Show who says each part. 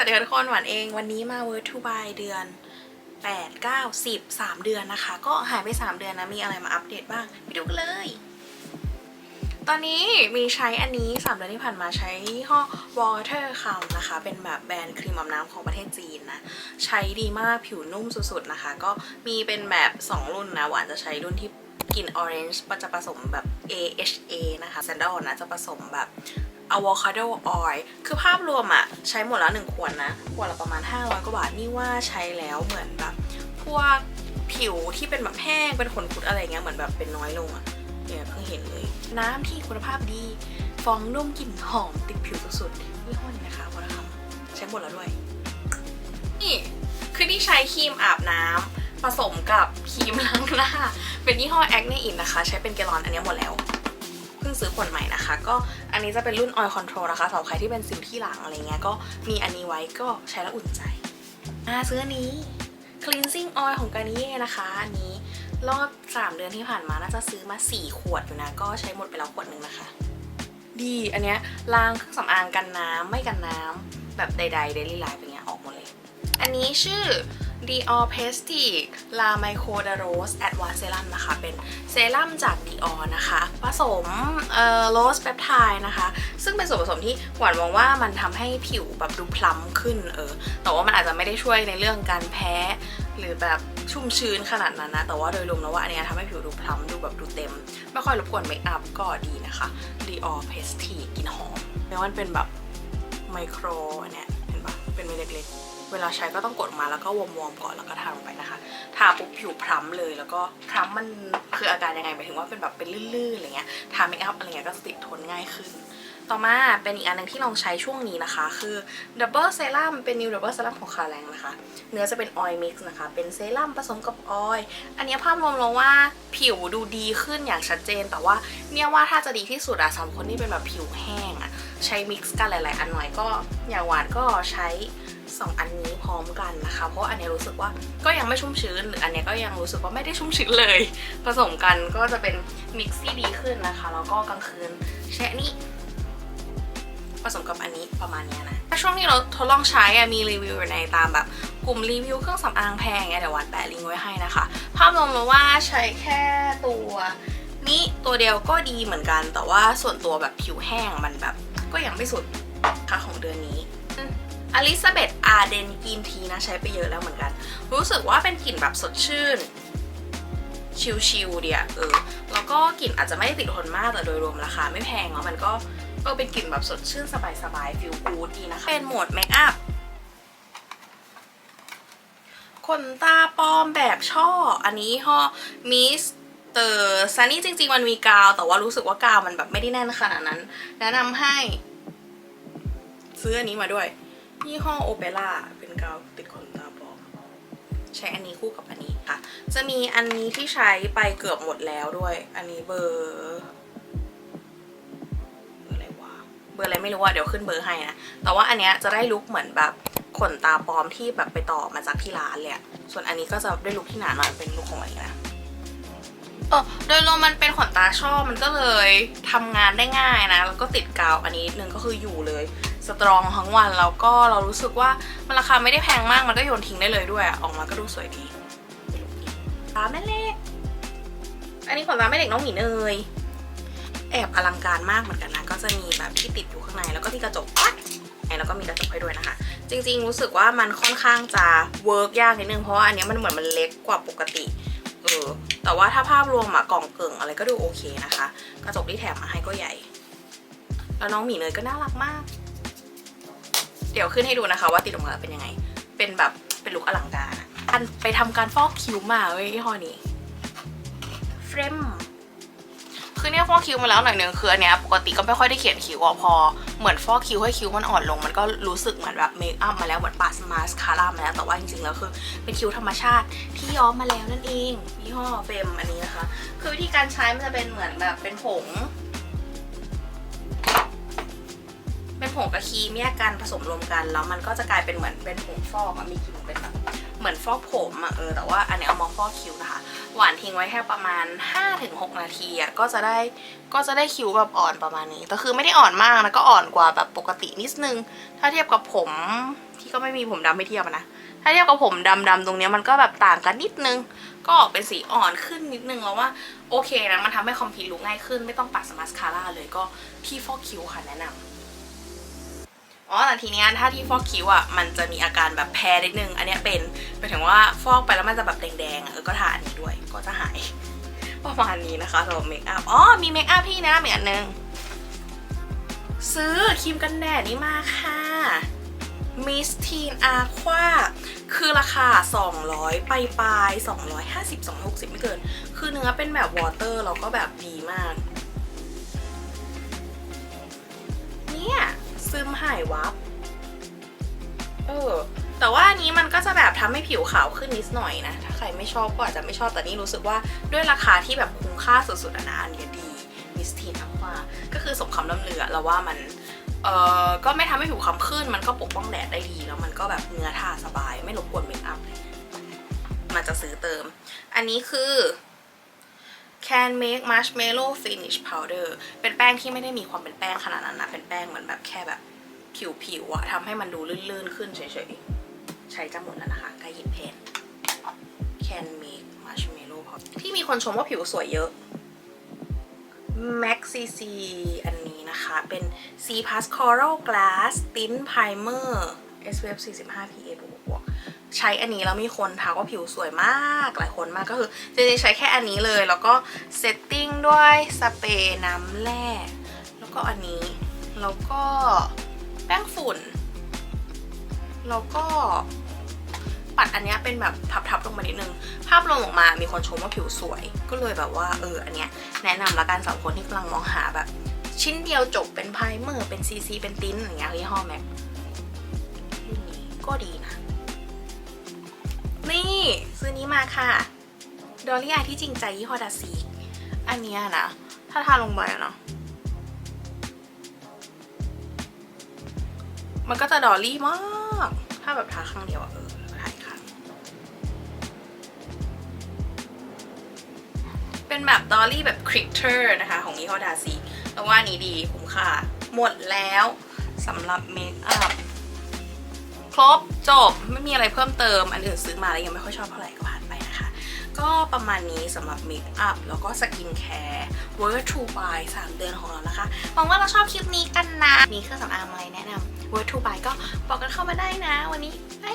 Speaker 1: สวัสดีค่ะทุกคนหวานเองวันนี้มา Word to Buy เดือน 8 9 10 3 เดือนนะคะ ก็หายไป 3 เดือนนะ มีอะไรมาอัปเดตบ้างไปดูกันเลย ตอนนี้มีใช้อันนี้ 3 เดือนที่ผ่านมาใช้ยี่ห้อ Water c o m นะคะ เป็นแบบแบรนด์ครีมอาบน้ำของประเทศจีนนะ ใช้ดีมากผิวนุ่มสุดๆนะคะ ก็มีเป็นแบบ 2 รุ่นนะ หวานจะใช้รุ่นที่กลิ่น Orange มันจะผสมแบบ AHA นะคะ Sandal นะจะผสมแบบ avocado oil คือภาพรวมอะใช้หมดแล้วหนึ่งขวดนะขวดละประมาณ 500 กว่าบาทนี่ว่าใช้แล้วเหมือนแบบพวกผิวที่เป็นแบบแห้งเป็นขนคุดอะไรเงี้ยเหมือนแบบเป็นน้อยลงอะเนี่ยเพิ่งเห็นเลย น้ำที่คุณภาพดีฟองนุ่มกลิ่นหอมติดผิวสุดๆนี่ห้อนี้นะคะคุณภาพใช้หมดแล้วด้วยนี่คือที่ใช้ครีมอาบน้ำผสมกับครีมล้างหน้า เป็นยี่ห้อ Acne In นะคะ ใช้เป็นแกลลอนอันนี้หมดแล้ว พิ่งซื้อขวดใหม่นะคะ ก็อันนี้จะเป็นรุ่น Oil Control นะคะสำหรับใครที่เป็นสิวที่หลังอะไรเงี้ยก็มีอันนี้ไว้ก็ใช้แล้วอุ่นใจอ่าซื้ออันนี้ Cleansing Oil ของ Garnier นะคะอันนี้รอบ 3 เดือนที่ผ่านมาน่าจะซื้อมา 4 ขวดอยู่นะ ก็ใช้หมดไปแล้วขวดหนึ่งนะคะ ดีอันเนี้ยล้างเครื่องสำอางกันน้ำไม่กันน้ำแบบใดๆ daily life อย่างเงี้ยออกหมดเลย อันนี้ชื่อ Dior Prestige La Micro de Rose Advanced Serum นะคะ เป็นเซรั่มจาก Dior นะคะ ผสมเอ่อ Rose Peptide นะคะ ซึ่งเป็นส่วนผสมที่หวานมองว่ามันทำให้ผิวแบบดูพล้ำขึ้นเออ แต่ว่ามันอาจจะไม่ได้ช่วยในเรื่องการแพ้หรือแบบชุ่มชื้นขนาดนั้นนะ แต่ว่าโดยรวมแล้วว่าอันเนี้ยทำให้ผิวดูพล้ำดูแบบดูเต็ม ไม่ค่อยรบกวนเมคอัพก็ดีนะคะ Dior Prestige กลิ่นหอมแม้ว่ามันเป็นแบบไมโครเนี้ยเห็นปะเป็นเม็ดเล็กๆ เวลาใช้ก็ต้องกดมาแล้วก็วอร์มๆก่อนแล้วก็ทาลงไปนะคะ ทาปุ๊บผิวพร้ำเลยแล้วก็พร้ำมันคืออาการยังไงหมายถึงว่าเป็นแบบเป็นลื่นๆอะไรเงี้ย ทาเมคอัพอะไรเงี้ยก็จะติดทนง่ายขึ้น ต่อมาเป็นอีกอันหนึงที่ลองใช้ช่วงนี้นะคะ คือ Double Serum เป็น New Double Serum ของคาแรงนะคะ เนื้อจะเป็น Oil Mix นะคะ เป็นเซรั่มผสมกับออยล์อันนี้ภาพรวมเราว่าผิวดูดีขึ้นอย่างชัดเจน แต่ว่าเนี่ยว่าถ้าจะดีที่สุดอะสำหรับคนที่เป็นแบบผิวแห้งอะใช้มิกซ์กันหลาย ๆ อันหน่อยก็อย่างหวานก็ใช้ 2 อันนี้พร้อมกันนะคะ เพราะอันนี้รู้สึกว่าก็ยังไม่ชุ่มชื้นหรืออันนี้ก็ยังรู้สึกว่าไม่ได้ชุ่มชื้นเลย ผสมกันก็จะเป็นมิกซ์ที่ดีขึ้นนะคะ แล้วก็กลางคืนใช้อันนี้ผ สมกับอันนี้ประมาณนี้นะถ้าช่วงที่เราทดลองใช้มีรีวิวอยู่ในตามแบบกลุ่มรีวิวเครื่องสำอางแพงเงี้ยเดี๋ยววันแปะลิงก์ไว้ให้นะคะ ภาพรวมเราว่าใช้แค่ตัวนี้ตัวเดียวก็ดีเหมือนกัน แต่ว่าส่วนตัวแบบผิวแห้งมันแบบ ก็ยังไม่สุดค่ะของเดือนนี้อลิซาเบธอาร์เดนกินทีนะใช้ไปเยอะแล้วเหมือนกัน รู้สึกว่าเป็นกลิ่นแบบสดชื่น ชิลๆเดียเออแล้วก็กลิ่นอาจจะไม่ได้ติดทนมากแต่โดยรวมราคาไม่แพงแล้วมันก็เออเป็นกลิ่นแบบสดชื่นสบายๆฟิลกูดดีนะคะเป็นโหมดเมคอัพขนตาปลอมแบบช่อ อันนี้ห่อมิสเตอร์ซันนี่จริง ๆ มันมีกาว แต่ว่ารู้สึกว่ากาวมันแบบไม่ได้แน่นขนาดนั้น แนะนำให้ ซื้ออันนี้มาด้วยยี่ห้อโอเปร่าเป็นกาว ใช้อันนี้คู่กับอันนี้ค่ะ จะมีอันนี้ที่ใช้ไปเกือบหมดแล้วด้วย อันนี้เบอร์เบอร์อะไรวะเบอร์อะไรไม่รู้ว่าเดี๋ยวขึ้นเบอร์ให้นะ แต่ว่าอันเนี้ยจะได้ลุคเหมือนแบบขนตาปลอมที่แบบไปต่อมาจากที่ร้านเลยอะส่วนอันนี้ก็จะได้ลุคที่หนาหน่อยเป็นลุคของอันนี้นะเออโดยรวมมันเป็นขนตาช่อมันก็เลยทำงานได้ง่ายนะ แล้วก็ติดกาวอันนี้นึงก็คืออยู่เลย สตรองทั้งวันแล้วก็เรารู้สึกว่ามันราคาไม่ได้แพงมากมันก็โยนทิ้งได้เลยด้วยออกมาก็ดูสวยดีตาแม่เล็ก อันนี้ขนตาแม่เด็กน้องหมีเนยแอบอลังการมากเหมือนกันนะก็จะมีแบบที่ติดอยู่ข้างในแล้วก็ที่กระจกแล้วก็มีกระจกให้ด้วยนะคะ จริงๆ รู้สึกว่ามันค่อนข้างจะเวิร์กยากนิดนึงเพราะว่าอันนี้มันเหมือนมันเล็กกว่าปกติเออแต่ว่าถ้าภาพรวมอะกล่องเกิ่งอะไรก็ดูโอเคนะคะ กระจกที่แถมมาให้ก็ใหญ่ แล้วน้องหมีเนยก็น่ารักมาก เดี๋ยวขึ้นให้ดูนะคะว่าติดออกมาแล้วเป็นยังไง เป็นแบบเป็นลุคอลังการอะอันไปทำการฟอกคิ้วมาเว้ยยี่ห้อนี้เฟรมคือเนี่ยฟอกคิ้วมาแล้วหน่อยนึงคืออันเนี้ยปกติก็ไม่ค่อยได้เขียนคิ้วอะพอเหมือนฟอกคิ้วให้คิ้วมันอ่อนลง มันก็รู้สึกเหมือนแบบเมคอัพมาแล้วเหมือนปาสมาสคาร่ามาแล้วแต่ว่าจริงๆแล้วคือเป็นคิ้วธรรมชาติที่ย้อมมาแล้วนั่นเองยี่ห้อเฟมอันนี้นะคะ คือวิธีการใช้มันจะเป็นเหมือนแบบเป็นผง เป็นผงกับครีมแยกกันผสมรวมกัน แล้วมันก็จะกลายเป็นเหมือนเป็นผงฟอกอะมีกลิ่นเป็นแบบเหมือนฟอกผมอะเออแต่ว่าอันนี้เอามาฟอกคิ้วนะคะหวานทิ้งไว้แค่ประมาณ 5-6 นาทีอะก็จะได้ก็จะได้คิ้วแบบอ่อนประมาณนี้แต่คือไม่ได้อ่อนมากนะก็อ่อนกว่าแบบปกตินิดนึง ถ้าเทียบกับผมที่ก็ไม่มีผมดำไม่เทียบนะถ้าเทียบกับผมดำๆตรงเนี้ยมันก็แบบต่างกันนิดนึง ก็ออกเป็นสีอ่อนขึ้นนิดนึงแล้วว่าโอเคนะมันทำให้คอมพิวลุกง่ายขึ้น ไม่ต้องปัดสมาสคาร่าเลยก็ที่ฟอกคิ้วค่ะแนะนำ อ๋อแต่ทีเนี้ยถ้าที่ฟอกคิ้วอะมันจะมีอาการแบบแพ้นิดนึง อันเนี้ยเป็นหมายถึงว่าฟอกไปแล้วมันจะแบบแดงๆอะเออก็ทาอันนี้ด้วยก็จะหายประมาณนี้นะคะสำหรับเมคอัพอ๋อมีเมคอัพที่แนะนำอีกอันนึงซื้อครีมกันแดดนี้มาค่ะ Miss Teen Aqua คือราคา 200 ไปปลาย250 260 ไม่เกิน คือเนื้อเป็นแบบวอเตอร์แล้วก็แบบดีมาก เนี่ย ซึมหายวับ เออ แต่ว่าอันนี้มันก็จะแบบทำให้ผิวขาวขึ้นนิดหน่อยนะ ถ้าใครไม่ชอบก็อาจจะไม่ชอบ แต่นี่รู้สึกว่าด้วยราคาที่แบบคุ้มค่าสุดๆอะนะอันนี้ดี Miss Teen Aqua ก็คือสมคำล่ำเลือแล้วว่ามัน เอ่อก็ไม่ทำให้ผิวคล้ำขึ้น มันก็ปกป้องแดดได้ดี แล้วมันก็แบบเนื้อทาสบาย ไม่รบกวนเมคอัพเลยมันจะซื้อเติม อันนี้คือ Can Make Marshmallow Finish Powder เป็นแป้งที่ไม่ได้มีความเป็นแป้งขนาดนั้นนะ เป็นแป้งเหมือนแบบแค่แบบผิวๆอะทำให้มันดูลื่นๆขึ้นเฉยๆ ใช้จะหมดแล้วนะคะกล้หยิบเพน Can Make Marshmallow Powder ที่มีคนชมว่าผิวสวยเยอะ Max CC อันนี้นะคะ เป็น C Plus Coral Glass Tint Primer SPF 45 PA บวกบวก ใช้อันนี้แล้วมีคนทักว่าผิวสวยมากหลายคนมากก็คือจริงๆใช้แค่อันนี้เลย แล้วก็เซตติ้งด้วยสเปรย์น้ำแร่แล้วก็อันนี้ แล้วก็แป้งฝุ่น แล้วก็ปัดอันนี้เป็นแบบทับๆลงมานิดนึง ภาพรวมออกมามีคนชมว่าผิวสวย ก็เลยแบบว่าเอออันเนี้ยแนะนำละกันสำหรับคนที่กำลังมองหาแบบ ชิ้นเดียวจบเป็นไพรเมอร์เป็นซีซีเป็นติ้นอย่างเงี้ยยี่ห้อแม็กรุ่นนี้ก็ดีนะ นี่ ซื้อนี้มาค่ะดอลลี่อายที่จริงใจยี่ห้อดาซีอันเนี้ยนะ ถ้าทาลงไปเนาะมันก็จะดอลลี่มาก ถ้าแบบทาข้างเดียวอะเออทาอีกข้างเป็นแบบดอลลี่แบบคริกเตอร์นะคะ ของยี่ห้อดาซีแล้วว่านี้ดีคุ้มค่า หมดแล้วสำหรับเมคอัพ รบจบไม่มีอะไรเพิ่มเติม อันอื่นซื้อมาแล้วยังไม่ค่อยชอบเท่าไหร่ก็ผ่านไปนะคะ ก็ประมาณนี้สำหรับเมคอัพแล้วก็สกินแคร์เวอร์ทูบาย3เดือนของเรานะคะหวังว่าเราชอบคลิปนี้กันนะ มีเครื่องสำอางอะไรแนะนำเวอร์ทูบายก็บอกกันเข้ามาได้นะ วันนี้ไป